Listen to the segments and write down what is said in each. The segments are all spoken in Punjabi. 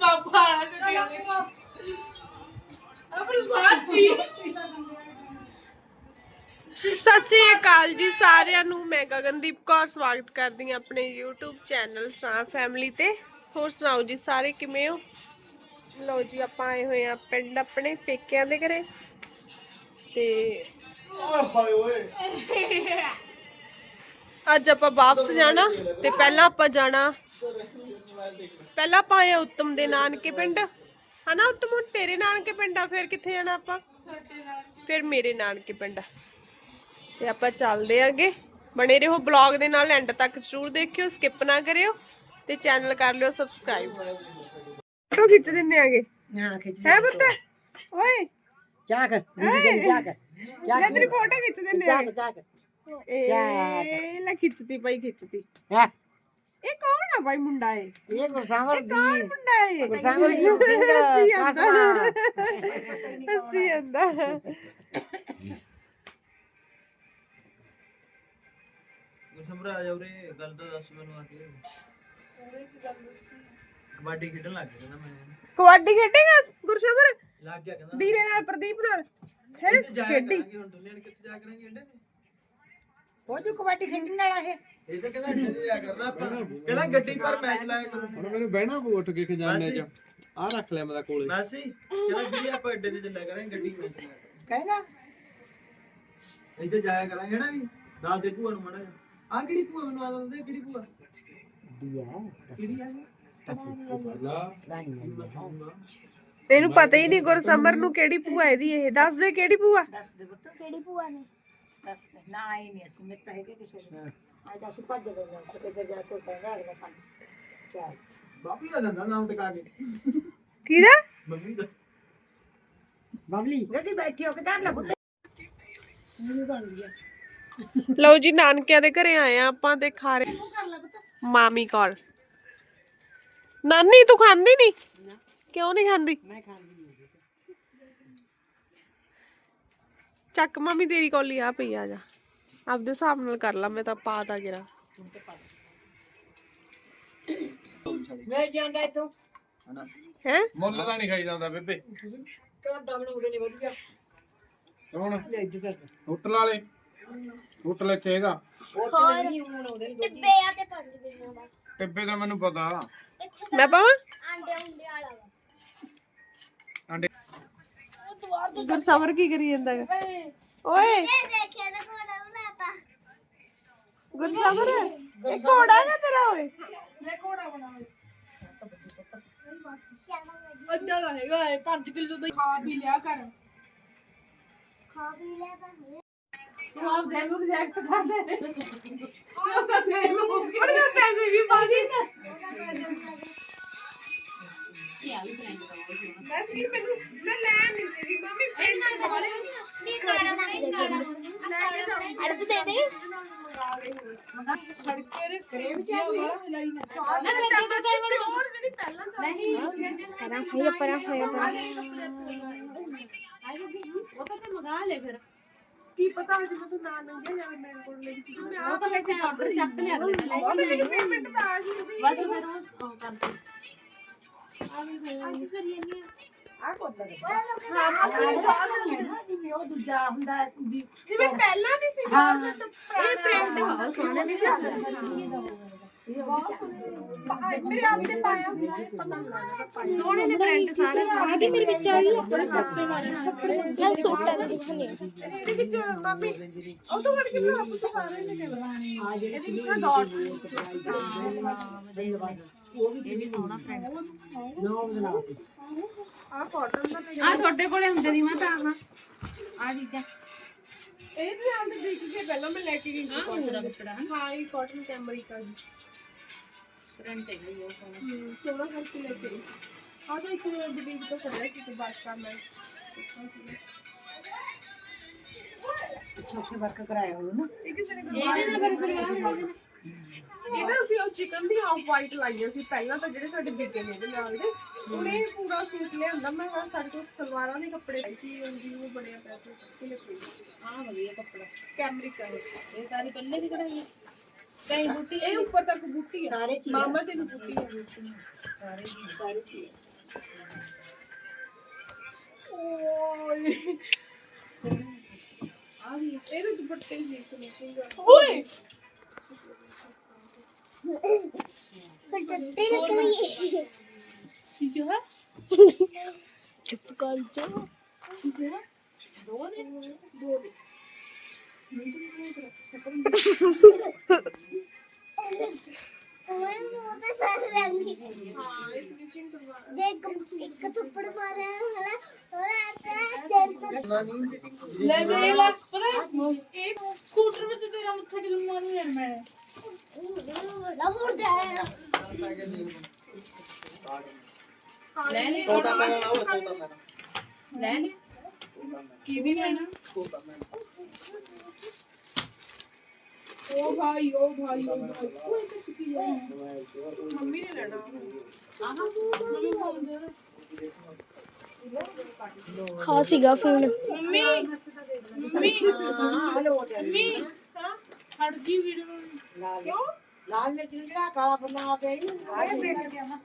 ਪਾਪਾ ਆ ਗਿਆ ਆਪਣੀ ਮਾਤੀ ਸਤਿ ਸ੍ਰੀ ਅਕਾਲ ਜੀ ਸਾਰਿਆਂ ਨੂੰ ਮੈਂ ਗਗਨਦੀਪ ਕੌਰ ਸਵਾਗਤ ਕਰਦੀ ਹਾਂ ਆਪਣੇ YouTube ਚੈਨਲ ਸਟਾਰ ਫੈਮਿਲੀ ਤੇ। ਹੋਰ ਸੁਣਾਓ ਜੀ ਸਾਰੇ ਕਿਵੇਂ ਹੋ? ਲਓ ਜੀ ਆਪਾਂ ਆਏ ਹੋਏ ਆ ਪਿੰਡ ਆਪਣੇ ਪੇਕਿਆਂ ਦੇ ਘਰੇ। ਤੇ ਅੱਜ ਆਪਾਂ ਵਾਪਸ ਜਾਣਾ ਤੇ ਪਹਿਲਾਂ ਆਪਾਂ ਜਾਣਾ ਪਹਿਲਾਂ ਆਪਾਂ ਆਏ ਆ ਉੱਤਮ ਦੇ ਨਾਨਕੇ ਪਿੰਡ। ਹਨਾ ਉੱਤਮ? ਹੁਣ ਤੇਰੇ ਨਾਨਕੇ ਪਿੰਡ ਆ ਫਿਰ ਕਿੱਥੇ ਜਾਣਾ ਆਪਾਂ? ਫਿਰ ਮੇਰੇ ਨਾਨਕੇ ਪਿੰਡ ਆ। ਤੇ ਆਪਾਂ ਚੱਲਦੇ ਆਂਗੇ। ਬਣੇ ਰਹੋ ਬਲੌਗ ਦੇ ਨਾਲ ਐਂਡ ਤੱਕ ਜ਼ਰੂਰ ਦੇਖਿਓ ਸਕਿਪ ਨਾ ਕਰਿਓ ਤੇ ਚੈਨਲ ਕਰ ਲਿਓ ਸਬਸਕ੍ਰਾਈਬ ਫੋਟੋ ਖਿੱਚ ਦਿੰਨੇ ਆਗੇ। ਹਾਂ ਖਿੱਚ ਹੈ ਪੁੱਤ? ਓਏ। ਚਾਕ ਦੀਦੀ ਚਾਕ ਮੈਂ ਤੇਰੀ ਫੋਟੋ ਖਿੱਚ ਦਿੰਨੇ ਚਾਕ ਆਗੇ। ਚਾਕ ਇਹ ਲੈ ਖਿੱਚਤੀ ਪਈ ਖਿੱਚਤੀ। ਹੈ। ਇਹ ਕੌਣ ਆ ਬਾਈ ਮੁੰਡਾ ਇਹ ਇਹ ਗੁਰਸਾਵਰ ਕੌਣ ਦੀ ਮੁੰਡਾ ਇਹ ਗੁਰਸਾਵਰ ਜੀ ਸਿੰਘ ਹੱਸੀ ਜਾਂਦਾ ਕਾਸਵਾ ਹੱਸੀ ਜਾਂਦਾ ਗੁਰਸਮਰਾ ਆ ਜਾ ਉਰੇ ਗੱਲ ਤਾਂ ਦੱਸ ਮੈਨੂੰ ਆ ਕੇ। ਕਬੱਡੀ ਖੇਡਣ ਲੱਗ ਗਿਆ ਨਾ ਮੈਂ। ਕਬੱਡੀ ਖੇਡੇਗਾ ਗੁਰਸ਼ਮਰ? ਲੱਗ ਗਿਆ ਕਹਿੰਦਾ। ਵੀਰੇ ਨਾਲ ਪ੍ਰਦੀਪ ਨਾਲ। ਹੈ? ਖੇਡੀ। ਹੁਣ ਦੁਨੀਆ ਕਿੱਥੇ ਜਾ ਕਰਾਂਗੇ ਅੱਡੇ ਜੋ ਕਬੱਡੀ ਖੇਡਣ ਵਾਲਾ ਇਹ। ਇਹ ਤਾਂ ਕਹਿੰਦਾ ਅੱਡੇ ਤੇ ਜਾ ਕਰਦਾ ਆਪਾਂ। ਕਹਿੰਦਾ ਗੱਡੀ ਪਰ ਮੈਚ ਲਾਇਆ ਕਰੋ ਹੁਣ ਮੈਨੂੰ ਬਹਿਣਾ ਪਊ ਉੱਠ ਕੇ ਖਜ਼ਾਨੇ ਚ। ਆ ਰੱਖ ਲਿਆ ਮੈਂ ਕੋਲੇ। ਮਾਸੀ ਕਹਿੰਦਾ ਵੀ ਆਪਾਂ ਅੱਡੇ ਤੇ ਚੱਲਿਆ ਕਰਾਂਗੇ ਗੱਡੀ ਮੈਚ ਲਾਇਆ ਕਹਿੰਦਾ? ਇੱਥੇ ਜਾਇਆ ਕਰਾਂਗੇ ਨਾ ਵੀ? ਦੱਸ ਦੇ ਭੂਆ ਨੂੰ ਮੜਾ ਆ ਕਿਹੜੀ ਭੂਆ ਮੈਨੂੰ ਆ ਦੱਸ ਦੇ ਕਿਹੜੀ ਭੂਆ? ਦੀਆ ਕਿਹੜੀ ਆ ਇਹ? ਲਾ ਰਾਣੀ ਇਹਨੂੰ ਪਤਾ ਹੀ ਨਹੀਂ ਗੁਰਸਮਰ ਨੂੰ ਕਿਹੜੀ ਭੂਆ ਇਹਦੀ ਇਹ। ਦੱਸ ਦੇ ਕਿਹੜੀ ਭੂਆ। ਦੱਸ ਦੇ ਪੁੱਤ। ਕਿਹੜੀ ਭੂਆ ਨੇ? ਦੱਸ ਦੇ ਨਾ ਆਈ ਨਹੀਂ ਅਸੀਂ ਮਿੱਤ ਹੈਗੇ ਕਿਸੇ ਨੂੰ ਅੱਜ ਅਸੀਂ ਭੱਜ ਗਏ ਨਾ ਕਿਤੇ ਫਿਰ ਜਾ ਕੋਈ ਕਹਿੰਦਾ ਅਗਲਾ ਸਾਨੂੰ। ਚਾਹ ਬਾਪੂ ਦਾ ਦੰਦਾ ਨਾਮ ਟਿਕਾ ਕੇ। ਕਿਹਦਾ? ਮੰਮੀ ਦਾ। ਬਬਲੀ। ਗੱਡੀ ਬੈਠੀ ਹੋ ਕੇ ਧਰ ਲੈ ਪੁੱਤ। ਲਓ ਜੀ ਨਾਨਕਿਆਂ ਦੇ ਘਰੇ ਆਏ ਆ ਆਪਾਂ ਤੇ ਖਾ ਰਹੇ। ਮਾਮੀ ਕੋਲ। ਨਾਨੀ ਤੂੰ ਖਾਂਦੀ ਨਹੀਂ? ਕਿਉਂ ਨਹੀਂ ਖਾਂਦੀ? ਮੈਂ ਖਾਂਦੀ ਚੱਕ ਮਾਮੀ ਤੇਰੀ ਕੋਲੀ ਆ ਪਈ ਆ ਜਾ। ਆਪਦੇ ਹਿਸਾਬ ਨਾਲ ਕਰ ਲਾ ਮੈਂ ਤਾਂ ਪਾ ਤਾ ਗਿਰਾ ਤੂੰ ਤੇ ਮੈਂ ਜਾਂਦਾ ਤੂੰ ਹਨਾ। ਹੈ? ਮੁੱਲ ਤਾਂ ਨਹੀਂ ਖਾਈ ਜਾਂਦਾ ਬੇਬੇ। ਨੂੰ ਉੜੇ ਨਹੀਂ ਵਧੀਆ। ਕੌਣ ਲੈ ਇੱਧਰ ਕਰ ਹੋਟਲ ਵਾਲੇ ਹੋਟਲ ਇੱਥੇ ਹੈਗਾ। ਉਹ ਤਾਂ ਨਹੀਂ ਹੁਣ ਆਉਂਦੇ ਨੇ ਦੋਜੀ ਟਿੱਬੇ ਦਾ। ਮੈਨੂੰ ਪਤਾ। ਮੈਂ ਪਾਵਾਂ? ਆਂਡੇ ਗੁਰਸਮਰ ਕੀ ਕਰੀ ਜਾਂਦਾ ਗਾ? ਓਏ ਗੁਰਸਮਰ ਇਹ ਘੋੜਾ ਹੈ ਤੇਰਾ ਓਏ ਅੱਧਾ ਦਾ ਹੈਗਾ 5 ਕਿਲੋ ਦਾ ਖਾ ਵੀ ਲਿਆ ਕਰ ਬੜੇ ਤਾਂ ਪੈਸੇ ਵੀ ਪਾ ਦੇ ਮੈਂ ਵੀ ਮੈਨੂੰ ਮੈਂ ਲੈ ਨਹੀਂ ਸੀ ਮੰਮੀ ਫੇਰ ਨਾ ਖਾ ਲੈ ਖੜਕੇ ਰੇ ਕਰੇਮ ਚਾਹ ਵਾਲਾ ਹਲਾਈ ਨਾ। ਚਾਹ ਨਾ ਪਿਓਰ ਜਿਹੜੀ ਪਹਿਲਾਂ ਚਾਹ ਕੀ ਪਤਾ ਹਜੇ ਮੈਂ ਤੂੰ ਨਾ ਲੰਘਿਆ ਜਾਵੇ ਮੇਰੇ ਕੋਲ ਮੇਰੀ ਚੀਜ਼ ਮੈਂ ਆਪ ਲੈ ਕੇ ਆਰਡਰ ਚੱਕ ਲਿਆ ਉਹ ਤਾਂ ਮੈਨੂੰ ਪੇਮੈਂਟ ਤਾਂ ਆ ਗਈ ਉਹਦੀ ਬਸ ਫਿਰ ਆ ਕੋਲ ਲੱਗੇ ਹਾਂ। ਮਾਸੀ ਚਾਹ ਲੈ ਜਿਵੇਂ ਉਹ ਦੂਜਾ ਹੁੰਦਾ ਵੀ ਜਿਵੇਂ ਪਹਿਲਾਂ ਦੀ ਸੀ। ਹਾਂ। ਇਹ ਪ੍ਰਿੰਟ ਹਾਂ ਸੋਹਣੇ ਦੀ ਮੇਰੇ ਆਪ ਨੇ ਪਾਇਆ ਹੋਇਆ ਹੈ, ਪਤਾ ਨਹੀਂ ਲੱਗਦਾ ਪਾਇਆ ਸੋਹਣੇ ਨੇ ਪ੍ਰਿੰਟ ਸਾਰੇ। ਆ ਗਈ ਮੇਰੇ ਵਿੱਚ ਆ। ਗਈ ਆਪਣੇ ਕੱਪੜੇ ਮਾਰੇ ਮੈਂ ਸੋਚਾਂ ਇਹਦੇ ਵਿੱਚ ਮੰਮੀ ਉਹ ਤੋਂ ਵੜ ਕੇ ਭਰਾ ਪੁੱਤ ਸਾਰੇ ਨੇ। ਆ ਜਿਹੜੇ ਇਹਦੇ ਵਿੱਚ ਡਾਟਸ ਨੌ ਬਣਾ ਕੇ। ਆ ਕਾਟਨ ਦਾ ਆ। ਤੁਹਾਡੇ ਕੋਲੇ ਹੁੰਦੇ ਦੀ ਮੈਂ ਤਾਂ ਆਹਾਂ। ਆ ਚੀਜ਼ਾਂ। ਇਹ ਵੀ ਆਂਦੇ ਵਿਕ ਕੇ ਪਹਿਲਾਂ ਮੈਂ ਲੈ ਕੇ ਗਈ ਸੀ ਕਾਟਨ ਕੱਪੜਾ। ਹਾਂ ਇਹ ਕਾਟਨ ਅਮਰੀਕਾ ਦੀ। ਪ੍ਰਿੰਟ ਹੈ ਇਹ ਸੋਹਣਾ। ਹਮ, ਸੋਹਣਾ ਕਰਕੇ ਲੈ ਕੇ ਗਈ ਸੀ। ਆ ਤਾਂ ਇੱਕ ਬੁਟੀਕ ਤੋਂ ਫੜਿਆ ਸੀ ਤੇ ਬਾਤ ਕਰਨਾ ਛੋਟੇ ਵਰਕ ਕਰਾਇਆ ਹੋਣਾ ਨਾ। ਇਹ ਕਿਸੇ ਨੇ ਇਹਦੇ ਨਾਲ ਫਿਰ ਸਲਵਾਰ ਇਹਦਾ ਅਸੀਂ ਉਹ ਚਿਕਨ ਦੀ ਆਫ ਵਾਈਟ ਲਾਈਆਂ ਸੀ। ਪਹਿਲਾਂ ਤਾਂ ਜਿਹੜੇ ਸਾਡੇ ਬਿਕੇ ਨੇ ਇਹਦੇ ਨਾਲ ਦੇ ਇਹ ਪੂਰਾ ਸੂਟ ਲਿਆਂਦਾ। ਮੈਂ ਕਿਹਾ ਸਾਡੇ ਕੋਲ ਸਲਵਾਰਾਂ ਦੇ ਕੱਪੜੇ ਆਏ ਸੀ ਉਹਦੀ ਉਹ ਬੜੇ ਪੈਸੇ ਸਸਤੇ ਲੱਗੇ ਆ ਵਧੀਆ ਕੱਪੜਾ। ਕੈਮਰਿਕ ਹੈ ਇਹ ਸਾਰੀ ਪੱਲੇ ਦੀ ਕਢਾਈ ਹੈ ਕਈ ਬੂਟੀ ਇਹ ਉੱਪਰ ਤੱਕ ਬੂਟੀ ਹੈ ਸਾਰੇ ਚੀਜ਼ ਮਾਮਾ ਤੇ ਵੀ ਬੂਟੀ ਹੈ ਸਾਰੇ ਸਾਰੇ ਚੀਜ਼ ਇਹਦੇ ਦੁਪੱਟੇ ਸੀ ਇੱਕ ਮੈਚਿੰਗ ਓਏ ਠੀਕ ਹੈ ਚੁੱਪ ਕਰ ਜਾ ਲੈ ਦੇ ਇਹ ਲੈ ਪਤਾ ਹੈ? ਇਹ ਸਕੂਟਰ ਵਿੱਚ ਤੇਰਾ ਮੱਥਾ ਕਿਉਂ ਮਾਰੂ ਯਾਰ ਮੈਂ ਲੈ ਲੈ ਤੋਤਾ ਪੈਣਾ ਨਾ ਉਹ ਤੋਤਾ ਪੈਣਾ ਲੈ ਲੈ ਕਿਹਦੀ ਲੈਣਾ ਓ ਭਾਈ ਓ ਭਾਈ ਓ ਭਾਈ ਓਏ ਤੇ ਕਿੱਥੇ ਜਾਣਾ ਮੰਮੀ ਨੇ ਲੈਣਾ ਮੰਮੀ ਫੋਨ ਦੇ ਦੇ ਖਾ ਸੀਗਾ phone mummy mummy hello mummy ਹਟ ਗਈ ਵੀਡੀਓ ਲਾਲ ਲਾਲ ਮਿਰਚ ਨੂੰ ਜਿਹੜਾ ਕਾਲਾ ਪੱਲਾ ਆ ਪਿਆ ਇਹ ਬੇਕ ਗਿਆ ਨਾ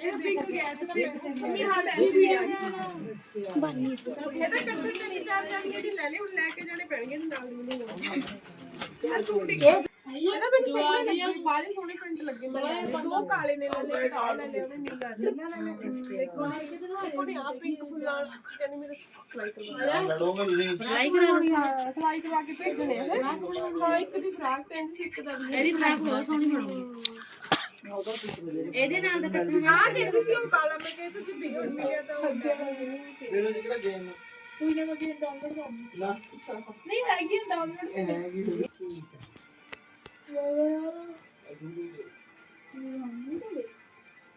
ਇਹ ਵਿਕ ਗਿਆ। ਤੇ ਮੰਮੀ ਹਟ ਇਹਦਾ ਕੱਪੜੇ ਤੇ ਨਹੀਂ ਚਾਰ ਜਾਣੀਆਂ ਦੀ ਲੈ ਲਈ ਹੁਣ ਲੈ ਕੇ ਜਾਣੇ ਪੈਣਗੇ ਨਾਲ ਨੂੰ। ਇਹ ਸੂਟ ਹੀ। ਇਹਦਾ ਮੈਨੂੰ ਸੋਹਣਾ ਲੱਗਿਆ ਬਾਲੇ ਸੋਹਣੇ ਪ੍ਰਿੰਟ ਲੱਗੇ ਮੈਨੂੰ। ਦੋ ਕਾਲੇ ਨੇ ਲੈ ਲਏ ਕਾਲਾ ਲੈ ਲਿਆ ਉਹਨੇ ਨੀਲਾ ਜਿਹਾ। ਦੇਖੋ ਨੇ ਆ ਪਿੰਕ ਫੁੱਲਾਂ ਕਹਿੰਦੀ ਮੇਰੇ ਸਲਾਈ ਕਰਵਾ ਲੜੋਗੇ ਨਹੀਂ। ਸਲਾਈ ਕਰਾ ਹਾਂ ਸਲਾਈ ਕਰਵਾ ਕੇ ਭੇਜਣੇ ਆ। ਹਾਂ ਇੱਕ ਦੀ ਫਰਾਕ ਤੇ ਇੰਜ ਸੀ ਇੱਕ ਦਾ ਵੀ। ਇਹਦੀ ਫਰਾਕ ਬਹੁਤ ਸੋਹਣੀ ਬਣੂਗੀ ਇਹਦੇ ਨਾਲ ਤਾਂ ਕੱਟਣਾ ਆ ਕਹਿੰਦੀ ਸੀ ਉਹ ਕਾਲਾ ਮੈਂ ਕਿਹਾ ਤੁਝ ਬਿਗੜ ਮਿਲਿਆ ਤਾਂ ਉਹ ਨਹੀਂ ਸੀ। ਫਿਰ ਜਿਹੜਾ ਗੇਮ ਕੋਈ ਨਾ ਮੈਂ ਡਾਊਨਲੋਡ ਕਰ। ਲਾ ਨਹੀਂ ਹੈਗੀ ਡਾਊਨਲੋਡ ਹੈਗੀ ਠੀਕ ਹੈ।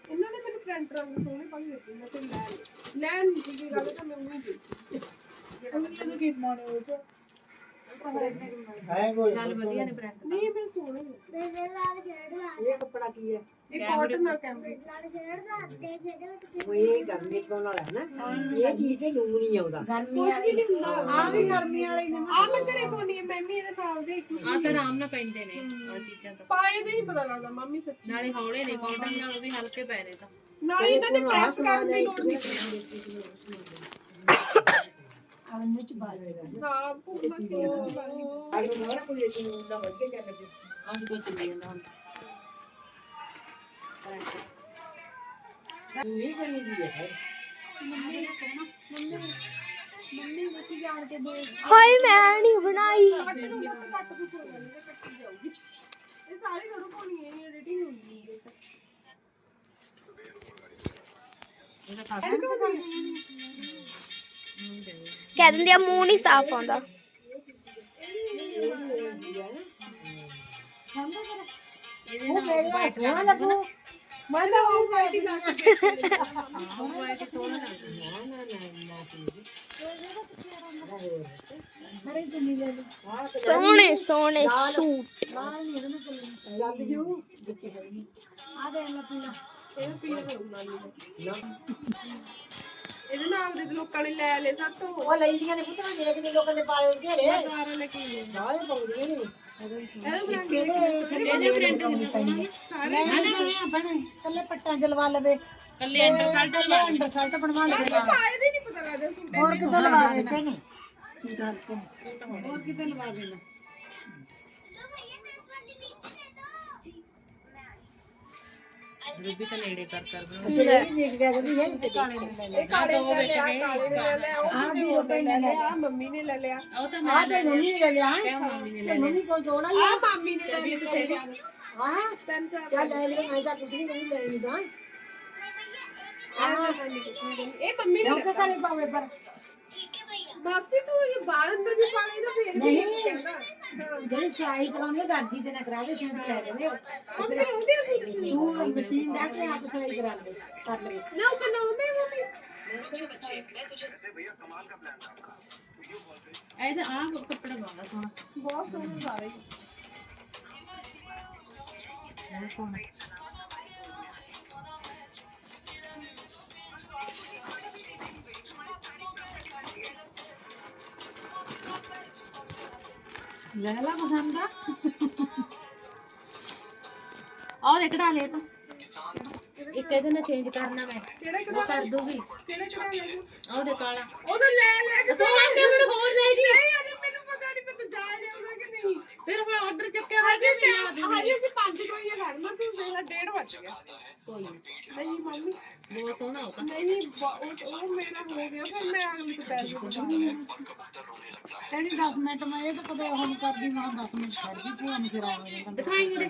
ਇਹਨਾਂ ਦੇ ਮੈਨੂੰ ਪ੍ਰਿੰਟ ਰੰਗ ਸੋਹਣੇ ਪਾ ਕੇ ਦਿੱਤੇ ਮੈਂ ਤੇ ਲੈ ਲਏ। ਲੈ ਨਹੀਂ ਸੀ ਗੱਲ ਤਾਂ ਮੈਂ ਉਹੀ ਗਈ ਸੀ ਉਹਨੇ ਕਿਹਨੂੰ ਕੀ ਮਾਰੇ ਉਹ ਚ ਹੈ ਕੋਈ? ਚੱਲ ਵਧੀਆ ਨੇ ਪ੍ਰਿੰਟ ਨਹੀਂ ਮੇਰੇ ਸੋਹਣੇ ਨੇ। ਇਹ ਕੱਪੜਾ ਕੀ ਹੈ? ਇਹ ਕਾਟਨ ਦਾ ਕੈਮਰੇ ਉਹ ਇਹ ਗਰਮੀ ਪਾਉਣ ਵਾਲਾ ਹੈ ਨਾ। ਇਹ ਚੀਜ਼ ਤੇ ਲੂਣ ਨਹੀਂ ਆਉਂਦਾ। ਗਰਮੀ ਵਾਲੀ। ਨਹੀਂ ਹੁੰਦਾ। ਆ ਵੀ ਗਰਮੀ ਵਾਲੀ ਨੇ। ਆ ਮੈਂ ਘਰੇ ਪਾਉਣੀ ਹੈ ਮੈਂ ਵੀ ਇਹਦੇ ਨਾਲ ਦੇ ਕੁਝ ਆ ਤਾਂ ਆਰਾਮ ਨਾਲ ਪੈਂਦੇ ਨੇ ਆ ਚੀਜ਼ਾਂ ਤਾਂ। ਪਾਏ ਦੇ ਨਹੀਂ ਪਤਾ ਲੱਗਦਾ ਮੰਮੀ ਸੱਚੀ। ਨਾਲੇ ਹੌਲੇ ਨੇ ਕਾਟਨ ਨਾਲੋਂ ਵੀ ਹਲਕੇ ਪੈ ਨੇ ਤਾਂ। ਨਾਲੇ ਇਹਨਾਂ ਦੇ ਪ੍ਰੈਸ ਕਰਨ ਦੀ ਲੋੜ ਨਹੀਂ। ਚੱਲ ਪਈ ਅੱਜ ਕੋਈ ਚੱਲੀ ਜਾਂਦਾ ਹੁਣ। ਨਹੀਂ ਬਣੀ ਦੀ ਹੈ। ਹਾਏ ਮੈਂ ਨਹੀਂ ਬਣਾਈ। ਕੱਟ ਨੂੰ ਮਤ ਕੱਟ ਕੁਝ ਹੋ ਜਾਣੀ ਤੇ ਕੱਟੀ ਜਾਊਗੀ। ਇਹ ਸਾਰੀ ਥੋੜਾ ਪਾਉਣੀ ਹੈ ਐਡੀਟਿੰਗ ਹੁੰਦੀ ਹੈ ਕਹਿ ਦਿੰਦੇ ਆ, ਮੂੰਹ ਨਹੀਂ ਸਾਫ਼ ਆਉਂਦਾ। ਉਹ ਮੇਰੇ ਸੋਹਣਾ ਲੱਗੂ ਮੈਂ ਤਾਂ ਉਹ ਵਾਈਟ ਲਾ ਕੇ ਵਾਈਟ ਸੋਹਣਾ ਲੱਗਦਾ ਨਾ ਨਾ ਨਾ ਸੋਹਣੇ ਸੋਹਣੇ ਸੂਟ। ਜੱਦ ਜੂ ਜਿੱਤੇ ਹੈਗੀ ਆ ਦੇ ਲੈ ਪੀਣਾ ਇਹ ਪੀਣਾ ਕਰੂੰਗਾ ਇਹਦੇ ਨਾਲ ਦੇ ਤਾਂ ਲੋਕਾਂ ਨੇ ਲੈ ਲਏ ਸਾਤੋਂ ਉਹ ਲੈਂਦੀਆਂ ਨੇ ਪੁੱਤਰਾ ਦੇਖਦੇ ਲੋਕਾਂ ਦੇ ਪਾਏ ਘੇਰੇ ਦੁਆਰਾ ਲੈ ਕੇ ਆਏ ਸਾਰੇ ਪਾਉਂਦੀਆਂ ਨੇ। ਇਹਦੇ ਪ੍ਰਿੰਟ ਸਾਰੇ ਬਣੇ। ਕੱਲੇ ਪੱਟਾਂ ਜਲਵਾ ਲਵੇ। ਕੱਲੇ ਅੰਦਰ ਸ਼ਰਟ ਕੱਲੇ ਅੰਡਰ ਸ਼ਰਟ ਬਣਵਾ ਲਵੇ। ਪਾਏ ਦੇ ਨਹੀਂ ਪਤਾ ਲੱਗਦਾ ਸੂਟ ਹੋਰ ਕਿਤੇ ਲਵਾਵੇ ਨਾ ਹੋਰ ਕਿਤੇ ਲਵਾਵੇ ਨਾ ਰੂਬੀ ਤਾਂ ਨੇੜੇ ਕਰ ਕਰ ਅਸੀਂ ਇਹ ਵੀ ਦੇਖ ਗਿਆ ਕਿ ਇਹ ਤੇ ਕਾਲੇ ਨੇ ਲੈ ਇਹ ਕਾਲੇ ਨੇ ਲੈ ਲਿਆ ਕਾਲੇ ਨੇ ਲੈ ਲਿਆ ਉਹ ਕਿਸੇ ਹੋਰ ਨੇ ਲੈ ਲਿਆ ਆਹ ਮੰਮੀ ਨੇ ਲੈ ਲਿਆ। ਉਹ ਤਾਂ ਆ ਤੇ ਮੰਮੀ ਨੇ ਲੈ ਲਿਆ ਮੈਂ ਮੰਮੀ ਨੇ ਤੇ ਮੰਮੀ ਕੋਲ ਥੋੜਾ ਹੀ ਆਹ ਮਾਮੀ ਨੇ ਲੈ ਲਿਆ। ਹਾਂ ਤਿੰਨ ਚਾਰ ਚੱਲ ਲੈ ਲਿਆ ਮੈਂ ਤਾਂ ਕੁਝ ਨਹੀਂ ਨਹੀਂ ਲੈ ਲਿਆ ਆਹ ਤਾਂ। ਇਹ ਮੰਮੀ ਨੇ ਕਿਉਂ ਕਰੇ ਪਾਵੇ ਪਰ। ਮਾਸੀ ਤੂੰ ਇਹ ਬਾਹਰ ਅੰਦਰ ਵੀ ਪਾ ਲਈ ਤਾਂ ਫੇਰ ਵੀ ਨਹੀਂ। ਕਹਿੰਦਾ। ਹਾਂ ਜਿਹੜੀ ਸਿਲਾਈ ਕਰਾਉਣੀ ਉਹ ਦਰਜੀ ਤੇ ਨਾ ਕਰਾ ਕੇ ਸੂਟ ਲੈ ਦੇਵੇ ਮੰਮੀ ਨੇ ਉਹਦੇ ਸੂਟ ਸੀ। ਸੂਟ ਮਸ਼ੀਨ ਦਾ ਕੇ ਆਪ ਸਿਲਾਈ ਕਰਾ ਲੈ ਕਰ ਲਵੇ। ਨਾ ਉਹ ਕਹਿੰਦਾ ਉਹਦੇ ਮੰਮੀ। ਇਹਦਾ ਆ ਕੱਪੜਾ ਬਹੁਤ ਸੋਹਣਾ। ਬਹੁਤ ਸੋਹਣੇ ਸਾਰੇ। ਬਹੁਤ ਸੋਹਣਾ। ਲੈ ਲਾ ਪਸੰਦ ਆ ਆਹ ਦੇਖ ਢਾ ਲੈ ਤਾਂ ਇੱਕ ਇਹਦੇ ਨਾਲ ਚੇਂਜ ਕਰਨਾ ਮੈਂ ਕਿਹੜੇ ਉਹ ਕਰ ਦੂਗੀ ਕਿਹੜੇ ਕਿਹੜੇ ਲੈ ਜੂ ਉਹਦੇ ਕਾਲਾ ਉਹਦਾ ਲੈ ਲੈ ਕੇ ਤੂੰ ਆਂਦੇ ਮੈਨੂੰ ਹੋਰ ਲੈ ਜੀ ਨਹੀਂ ਅਜੇ ਮੈਨੂੰ ਪਤਾ ਨਹੀਂ ਪਤਾ ਜਾ ਕਿ ਨਹੀਂ ਫਿਰ ਹੁਣ ਆਰਡਰ ਚੱਕਿਆ ਹੋਇਆ ਹਜੇ ਨਹੀਂ ਮੈਂ ਹਜੇ ਅਸੀਂ 5 ਵਜੇ ਖੜਨਾ ਤੂੰ ਦੇਖ ਡੇਢ ਵੱਜ ਗਿਆ। ਕੋਈ। ਨਹੀਂ ਮੰਮੀ। ਬਹੁਤ ਸੋਹਣਾ ਹੋਤਾ ਨਹੀਂ ਬ- ਉਹ ਮੇਰਾ ਹੋ ਗਿਆ ਫਿਰ ਮੈਂ ਅਗਲੇ ਤੋਂ ਪੈਸੇ ਕਹਿੰਦੀ 10 ਮਿੰਟ ਮੈਂ ਇਹ ਤਾਂ ਕਦੇ ਨੀ ਕਰਦੀ ਮੈਂ 10 ਮਿੰਟ ਖੜ ਜੀ ਭੂਆ ਨੂੰ ਫਿਰ ਆ ਜਾਂਦਾ ਦਿਖਾਈ ਉਹਦੇ।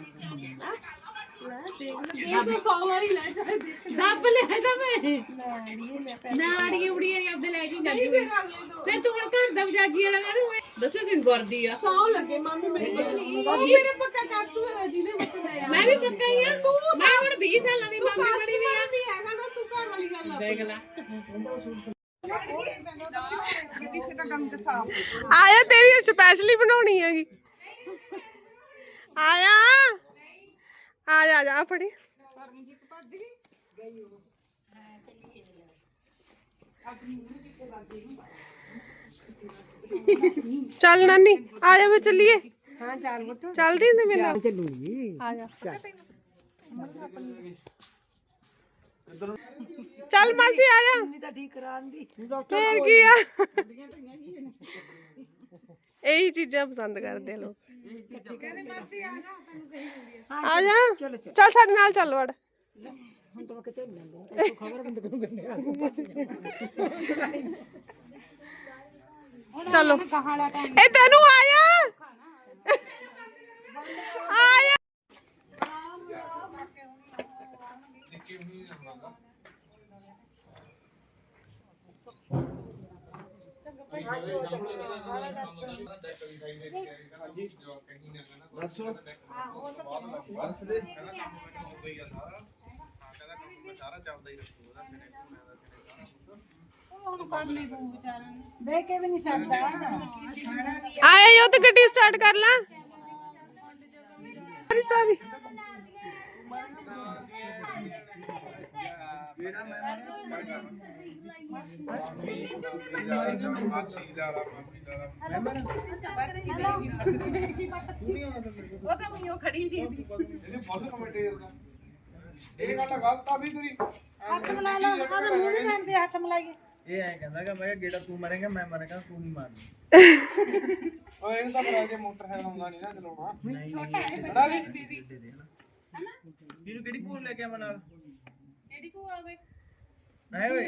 ਲੈ ਦੇਖ ਲੈ ਦੇਖ ਤਾਂ 100 ਵਾਰੀ ਲੈ ਜਾਏ ਦੇਖ ਰੱਬ ਲਿਆ ਤਾਂ ਮੈਂ। ਲੈ ਅੜੀਏ ਲੈ ਪੈਸੇ ਨਾੜੀਆਂ ਉੜੀਆਂ ਆਪਦੇ ਲੈ ਕੇ ਜਾਂਦੀ ਨਹੀਂ ਫਿਰ ਅਗਲੇ ਤੋਂ ਫਿਰ ਤੂੰ ਹੁਣ ਘਰ ਦਾ ਬਜਾਜੀ ਵਾਲਾ ਕਹਿੰਦਾ ਹੋਏ ਦੱਸੋ ਕਿ ਕਰਦੀ ਆ। ਸੌ ਲੱਗੇ ਮਾਮੀ ਮੇਰੇ ਕੋਲ। ਨਹੀਂ ਉਹ ਮੇਰੇ ਪੱਕਾ ਕਸਟਮਰ ਹੈ ਜਿਹਨੇ ਮੈਨੂੰ ਲਿਆ ਮੈਂ ਵੀ ਪੱਕਾ ਹੀ ਆ। ਮੈਂ ਹੁਣ 20 ਸਾਲਾਂ ਦੀ ਮਾਮੀ ਬਣੀ ਵੀ ਆ। ਨਹੀਂ ਹੈਗਾ ਨਾ ਤੂੰ ਘਰ ਵਾਲੀ ਗੱਲ ਆ। ਦੇਖ ਲੈ। ਆਇਆ ਤੇਰੀ ਸਪੈਸ਼ਲੀ ਬਣਾਉਣੀ ਹੈਗੀ। ਆਇਆ। ਆ ਜਾ ਜਾ ਫੜੀ ਚੱਲ ਨਾਨੀ ਆ ਜਾ ਫੇ ਚੱਲੀਏ। ਹਾਂ ਚੱਲ ਪੁੱਤ। ਚੱਲਦੀ ਹੁੰਦੀ ਮੇਰੇ ਨਾਲ? ਚੱਲੂਗੀ। ਆ ਜਾ ਚੱਲ ਮਾਸੀ ਆ ਜਾ। ਤਾਂ ਠੀਕ ਕਰਾਂਦੀ ਫੇਰ ਕੀ ਆ? ਇਹੀ ਚੀਜ਼ਾਂ ਪਸੰਦ ਕਰਦੇ ਆ ਲੋਕ। ਆ ਜਾ। ਚੱਲ ਸਾਡੇ ਨਾਲ ਚੱਲ ਵੜ। ਚਲੋ। ਇਹ ਤੈਨੂੰ ਆਇਆ ਦੇ ਨਹੀਂ ਆਇਆ ਜੋ ਤੇ ਗੱਡੀ ਸਟਾਰਟ ਕਰ ਲਾ ਸੌਰੀ ਸੌਰੀ ਉਹ ਤਾਂ ਮੈਨੂੰ ਖੜੀ ਜੀ ਇਹ ਗੱਲ ਗਲਤ ਆ ਵੀ ਤੇਰੀ ਹੱਥ ਮਿਲਾ ਲਓ ਉਹਦੇ ਮੂੰਹ ਨਹੀਂ ਬਣਦੇ ਹੱਥ ਮਿਲਾਈਏ ਇਹ ਐਂ ਕਹਿੰਦਾ ਕਿ ਮੈਂ ਕਿਹਾ ਗੇੜਾ ਤੂੰ ਮਾਰੇਗਾ ਮੈਂ ਮਾਰੇਗਾ ਤੂੰ ਨਹੀਂ ਮਾਰਨੀ। ਓਏ ਇਹਨੂੰ ਤਾਂ ਬਰਾ ਕੇ ਮੋਟਰਸਾਈਕਲ ਆਉਂਦਾ ਨਹੀਂ ਨਾ ਚਲਾਉਣਾ। ਨਹੀਂ ਨਹੀਂ ਬੜਾ ਵੀ ਇਹਨੂੰ ਕਿਹੜੀ ਭੂਲ ਲੈ ਕੇ ਆਵਾਂ ਨਾਲ? ਕਿਹੜੀ ਭੂਲ ਆਵੇ ਨਹੀਂ ਓਏ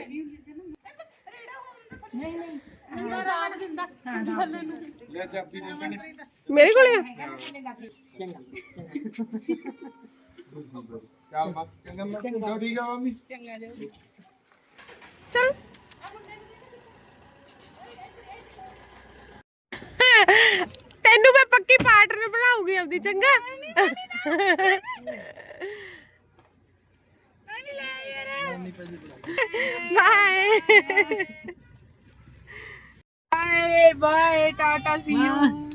ਲੈ ਚਾਬੀ ਦੇ ਕਣੀ ਮੇਰੇ ਕੋਲੇ ਆ? ਚੱਲ ਬਸ ਚੰਗਾ ਮੈਂ ਚੰਗਾ। ਠੀਕ ਆ ਮੰਮੀ ਚੱਲ ਤੈਨੂੰ ਮੈਂ ਪੱਕੀ ਪਾਰਟਨਰ ਬਣਾਉਗੀ ਆਪਦੀ ਚੰਗਾ? Bye bye bye Tata see you